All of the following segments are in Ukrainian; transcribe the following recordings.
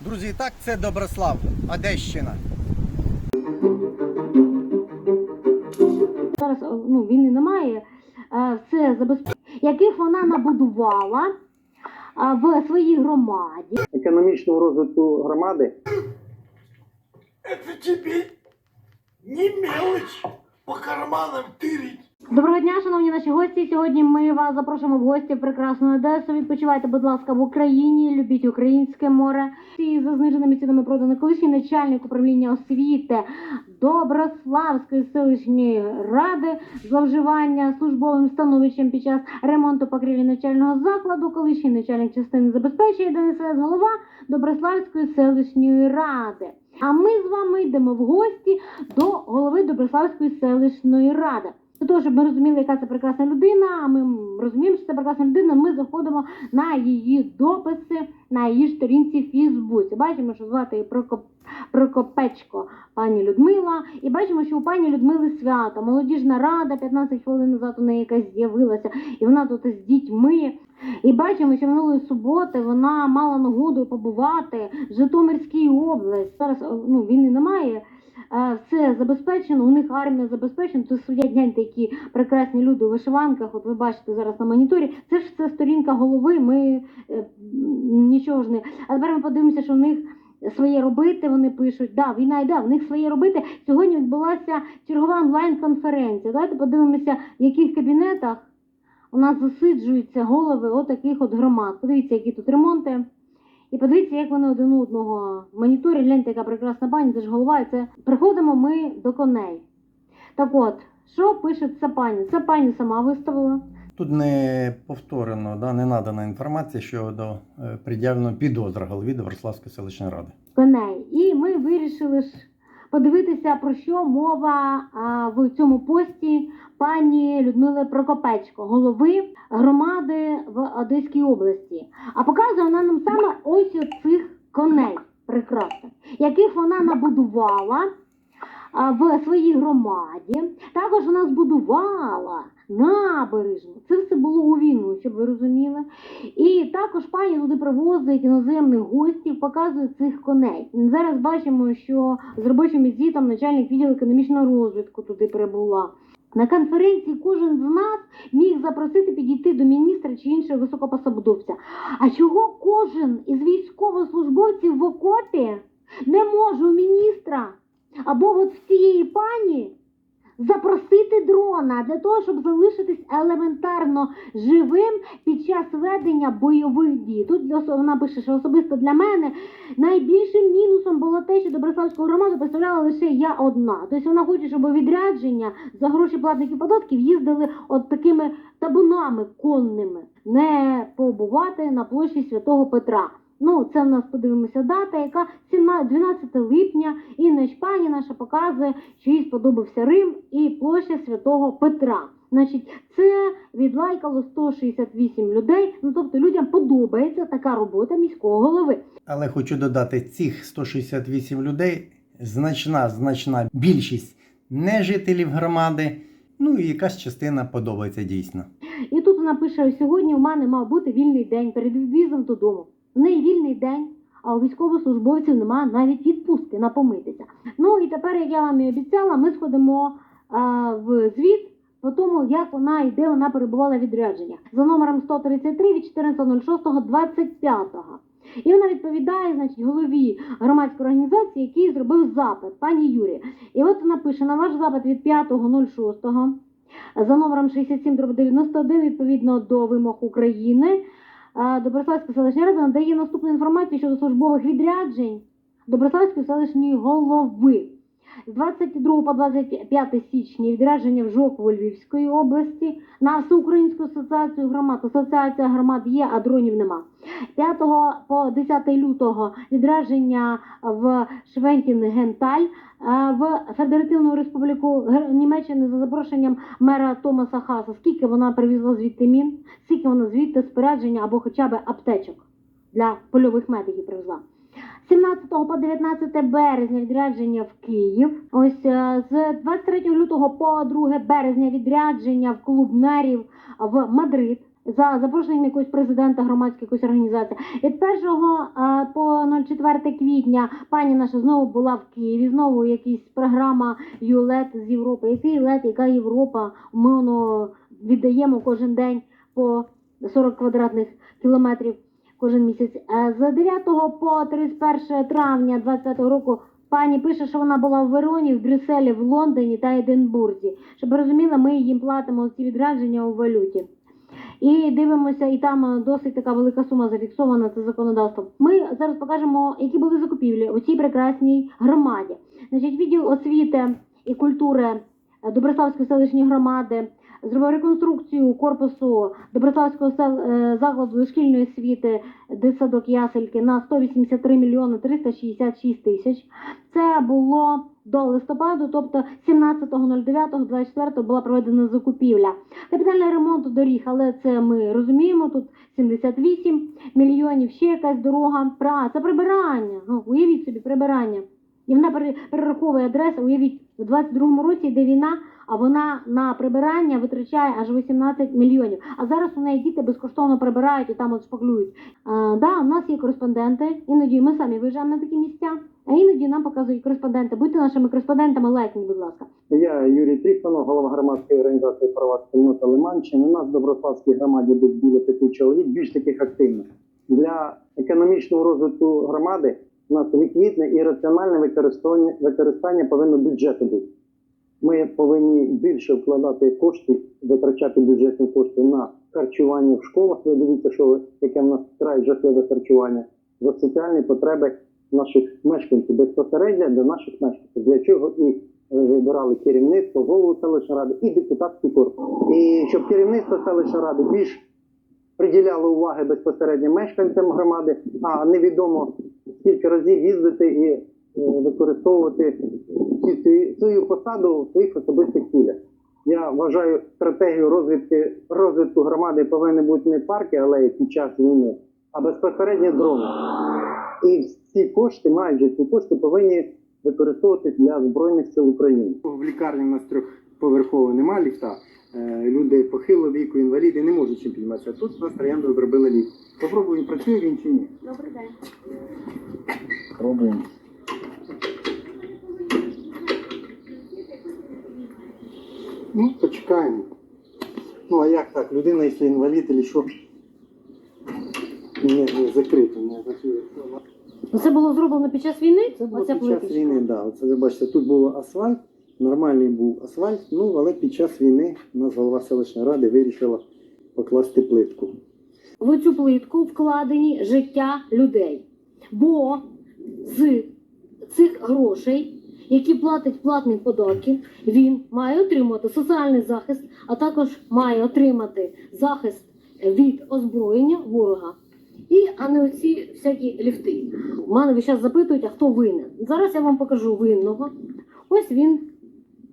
Друзі, і так це Доброслав, Одещина. Зараз ну, війни немає. Е, Все забезпечення, яких вона набудувала е, в своїй громаді. економічного розвитку громади Это тебе не мелочь по карманам тырить. Доброго дня, шановні наші гості. Сьогодні ми вас запрошуємо в гості в прекрасну Одесу. Відпочивайте, будь ласка, в Україні, любіть українське море. І за зниженими цінами продано колишній начальник управління освіти Доброславської селищної ради зловживання службовим становищем під час ремонту покрівлі навчального закладу, колишній начальник частини забезпечення ДНСС, голова Доброславської селищної ради. А ми з вами йдемо в гості до голови Доброславської селищної ради. Для того, щоб ми розуміли, яка це прекрасна людина, а ми розуміємо, що це прекрасна людина, ми заходимо на її дописи на її сторінці в Фейсбуці. Бачимо, що звати Прокоп... Прокопечко пані Людмила. І бачимо, що у пані Людмили свято. Молодіжна рада 15 хвилин назад у неї якась з'явилася, і вона тут з дітьми. І бачимо, що минулої суботи вона мала нагоду побувати в Житомирській області. Зараз ну, війни немає. Е, Все забезпечено, у них армія забезпечена. Тут сидять гляньте, які прекрасні люди у вишиванках. От ви бачите зараз на моніторі. Це ж це сторінка голови. Ми е, нічого ж не. А тепер ми подивимося, що в них своє робити. Вони пишуть. Да, війна йде, в них своє робити. Сьогодні відбулася чергова онлайн-конференція. Давайте подивимося, в яких кабінетах у нас засиджуються голови отаких от громад. Подивіться, які тут ремонти. І подивіться, як вони один одного моніторять. Гляньте, яка прекрасна пані, це ж голова. І це приходимо ми до коней. Так от, що пише ця пані? Ця пані сама виставила. Тут не повторено, да, не надана інформація щодо е, пред'явленого підозра голові Доброславської селищної ради. коней. І ми вирішили ж подивитися, про що мова в цьому пості пані Людмили Прокопечко, голови громади в Одеській області. А показує вона нам саме ось цих коней прекрасних, яких вона набудувала. В своїй громаді також вона збудувала набережну. Це все було у війну, щоб ви розуміли. І також пані туди привозить іноземних гостів, показує цих коней. Зараз бачимо, що з робочим візитом начальник відділу економічного розвитку туди прибула. На конференції кожен з нас міг запросити підійти до міністра чи іншого високопосадовця. А чого кожен із військовослужбовців в окопі не може у міністра або от в цієї пані запросити дрона для того, щоб залишитись елементарно живим під час ведення бойових дій. Тут вона пише, що особисто для мене найбільшим мінусом було те, що Доброславську громаду представляла лише я одна. Тобто вона хоче, щоб відрядження за гроші платників податків їздили от такими табунами конними, не побувати на площі Святого Петра. Ну, це в нас подивимося дата, яка 17 12 липня, і нач пані наша показує, що їй сподобався Рим і площа Святого Петра. Значить, це відлайкало 168 людей. Ну тобто людям подобається така робота міського голови. Але хочу додати, цих 168 людей значна, значна більшість не жителів громади. Ну і якась частина подобається дійсно. І тут вона пише: сьогодні у мене мав бути вільний день перед від'їздом додому. В неї вільний день, а у військовослужбовців немає навіть відпустки на помитися. Ну і тепер, як я вам і обіцяла, ми сходимо а, в звіт по тому, як вона і де вона перебувала в відрядженнях за номером 133 від 14.06.25. І вона відповідає, значить, голові громадської організації, який зробив запит, пані Юрія. І от вона пише на ваш запит від 5.06 за номером 67 91 відповідно до вимог України. Доброславська селищна рада надає наступну інформацію щодо службових відряджень Доброславської селищної голови. З 22 по 25 січня відрядження в Жокву Львівської області на Всеукраїнську асоціацію громад. Асоціація громад є, а дронів нема. 5 по 10 лютого відрядження в Швентін-Генталь е, в Федеративну Республіку Німеччини за запрошенням мера Томаса Хаса. Скільки вона привезла звідти мін, скільки вона звідти спорядження або хоча б аптечок для польових медиків привезла. 17 по 19 березня відрядження в Київ. Ось е, з 23 лютого по 2 березня відрядження в клуб мерів в Мадрид. за запрошенням якогось президента громадської якоїсь організації. Від 1 е, по 04 квітня пані наша знову була в Києві. Знову якась програма ЮЛЕТ з Європи. Який лет, яка Європа? Ми воно віддаємо кожен день по 40 квадратних кілометрів кожен місяць. Е, З 9 по 31 травня 25 року пані пише, що вона була в Вероні, в Брюсселі, в Лондоні та Единбурзі. Щоб розуміли, ми їм платимо ці відрядження у валюті. І дивимося, і там досить така велика сума зафіксована це законодавством. Ми зараз покажемо, які були закупівлі у цій прекрасній громаді. Значить, відділ освіти і культури Доброславської селищної громади зробив реконструкцію корпусу Доброславського е, закладу дошкільної освіти дитсадок Ясельки на 183 мільйони 366 тисяч. Це було до листопаду, тобто 17.09.24 була проведена закупівля. Капітальний ремонт доріг, але це ми розуміємо. Тут 78 мільйонів, ще якась дорога. Пра, це прибирання. Ну, уявіть собі, прибирання. І вона перераховує адреси. Уявіть, у 22-му році йде війна, а вона на прибирання витрачає аж 18 мільйонів. А зараз у неї діти безкоштовно прибирають і там от шпаклюють. А, да, у нас є кореспонденти. Іноді ми самі виїжджаємо на такі місця, а іноді нам показують кореспонденти. Будьте нашими кореспондентами, лайкніть, будь ласка. Я Юрій Тріфанов, голова громадської організації права спільноти Лиманщини. У нас в Доброславській громаді біля п'яти чоловік, більш таких активних. Для економічного розвитку громади у нас ліквідне і раціональне використання, використання повинно бюджету бути. Ми повинні більше вкладати кошти, витрачати бюджетні кошти на харчування в школах. Ви дивіться, що яке в нас край жахливе харчування, за соціальні потреби наших мешканців безпосередньо до наших мешканців. Для чого і е, вибирали керівництво, голову селищної ради і депутатський корпус. І щоб керівництво селищної ради більш приділяло уваги безпосередньо мешканцям громади, а невідомо скільки разів їздити і е, використовувати свою посаду в своїх особистих цілях. Я вважаю, стратегію розвитку, розвитку громади повинні бути не парки, алеї під час війни, а безпосередньо дрони. І всі кошти, майже ці кошти повинні використовуватись для Збройних сил України. В лікарні у нас трьохповерхово немає ліфта. Е, Люди похилого віку, інваліди не можуть чим підніматися. Тут у нас троянду зробили ліфт. Попробуємо, працює він чи ні. Добрий день. Пробуємо. Ну, почекаємо. Ну, а як так? Людина, якщо інвалід, чи що? Ні, не закрито, не працює. Це було зроблено під час війни? Це було Оця під час плиточка? війни, да. Оце ви бачите, тут був асфальт, нормальний був асфальт, ну але під час війни у нас голова селищної ради вирішила покласти плитку. В цю плитку вкладені життя людей. Бо з цих грошей, які платить платник податків, він має отримати соціальний захист, а також має отримати захист від озброєння ворога. І а не оці всякі ліфти. У мене весь час запитують, а хто винен. Зараз я вам покажу винного. Ось він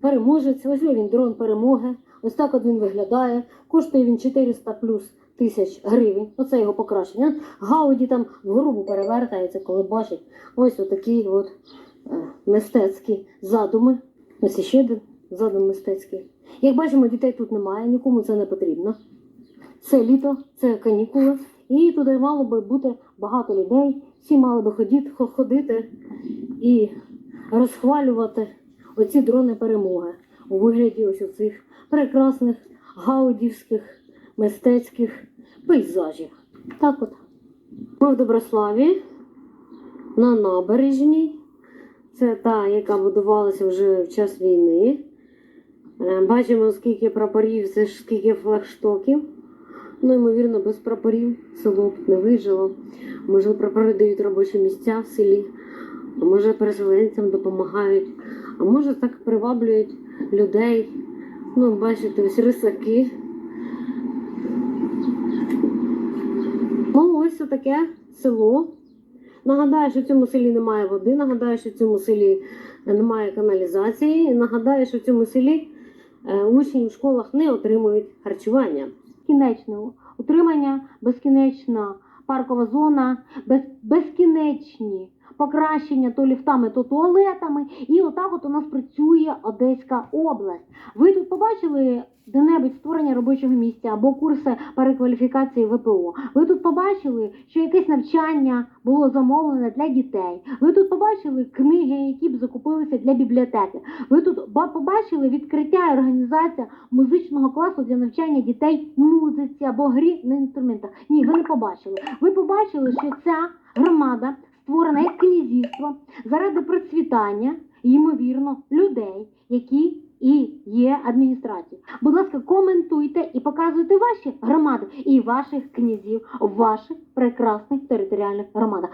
переможець, ось він дрон перемоги. Ось так от він виглядає. Коштує він 400 плюс тисяч гривень. Оце його покращення. Гауді там в грубу перевертається, коли бачить. Ось отакі от е, мистецькі задуми. Ось іще один задум мистецький. Як бачимо, дітей тут немає, нікому це не потрібно. Це літо, це канікули. І туди мало би бути багато людей. Всі мали би ходити, ходити і розхвалювати оці дрони перемоги у вигляді ось оцих прекрасних гаудівських мистецьких пейзажів. Так от. Ми в Доброславі на набережній. Це та, яка будувалася вже в час війни. Е, Бачимо, скільки прапорів, це ж скільки флагштоків. Ну, ймовірно, без прапорів село б не вижило. Може, прапори дають робочі місця в селі, може переселенцям допомагають, а може так приваблюють людей. Ну, бачите, ось рисаки. Ну, ось таке село. Нагадаю, що в цьому селі немає води, нагадаю, що в цьому селі немає каналізації. Нагадаю, що в цьому селі е, учні в школах не отримують харчування. Безкінечне утримання, безкінечна паркова зона, без, безкінечні покращення то ліфтами, то туалетами. І отак от у нас працює Одеська область. Ви тут побачили де-небудь створення робочого місця або курси перекваліфікації ВПО. Ви тут побачили, що якесь навчання було замовлене для дітей. Ви тут побачили книги, які б закупилися для бібліотеки. Ви тут ба- побачили відкриття і організація музичного класу для навчання дітей музиці або грі на інструментах. Ні, ви не побачили. Ви побачили, що ця громада створена як князівство заради процвітання, ймовірно, людей, які і є адміністрацією. Будь ласка, коментуйте і показуйте ваші громади і ваших князів в ваших прекрасних територіальних громадах.